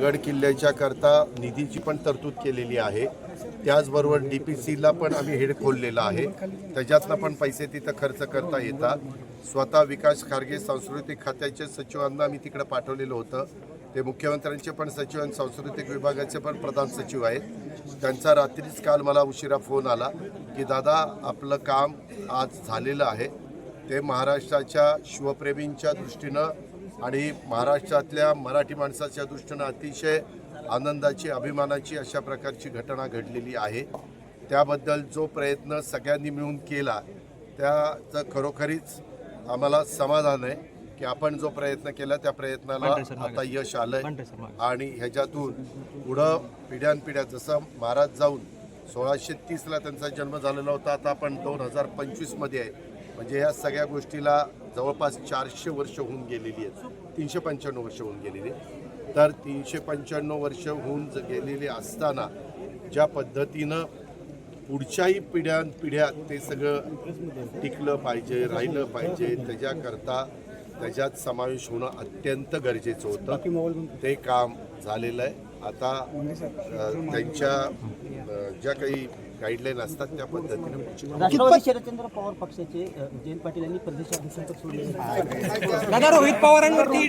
गड किल्ल्याच्या करता निधीची पण तरतूद केलेली आहे. त्याचबरोबर डी पी सीला पण आम्ही हेड खोललेला आहे. त्याच्यातनं पण पैसे तिथं खर्च करता येतात. स्वतः विकास खारगे सांस्कृतिक खात्याचे सचिवांना आम्ही तिकडे पाठवलेलं होतं. ते मुख्यमंत्र्यांचे पण सचिव आणि सांस्कृतिक विभागाचे पण प्रधान सचिव आहेत. त्यांचा रात्रीच काल मला उशिरा फोन आला की दादा आपलं काम आज झालेलं आहे. ते महाराष्ट्राच्या शिवप्रेमींच्या दृष्टीनं आणि महाराष्ट्रातल्या मराठी माणसाच्या दृष्टीनं अतिशय आनंदाची अभिमानाची अशा प्रकारची घटना घडलेली आहे. त्याबद्दल जो प्रयत्न सगळ्यांनी मिळून केला त्याचं खरोखरीच आम्हाला समाधान आहे की आपण जो प्रयत्न केला त्या प्रयत्नाला आता यश आलंय आणि ह्याच्यातून पुढं पिढ्यानपिढ्या जसं महाराज जाऊन सोळाशे तीसला त्यांचा जन्म झालेला होता. आता आपण दोन हजार पंचवीसमध्ये आहे. म्हणजे या सगळ्या गोष्टीला जवळपास चारशे वर्ष होऊन गेलेली आहेत. तीनशे पंच्याण्णव वर्ष होऊन गेलेली तर तीनशे पंच्याण्णव वर्ष होऊन ज- गेलेली असताना ज्या पद्धतीनं पुढच्याही पिढ्यान पिढ्या ते सगळं टिकलं पाहिजे राहिलं पाहिजे त्याच्याकरता त्याच्यात समावेश होणं अत्यंत गरजेचं होतं. ते काम झालेलं आहे. आता त्यांच्या ज्या काही गाईडलाईन असतात त्या पद्धतीने शरदचंद्र पवार पक्षाचे जयंत पाटील यांनी प्रदेशाध्यक्षपद सोडले दादा रोहित पवारांवरती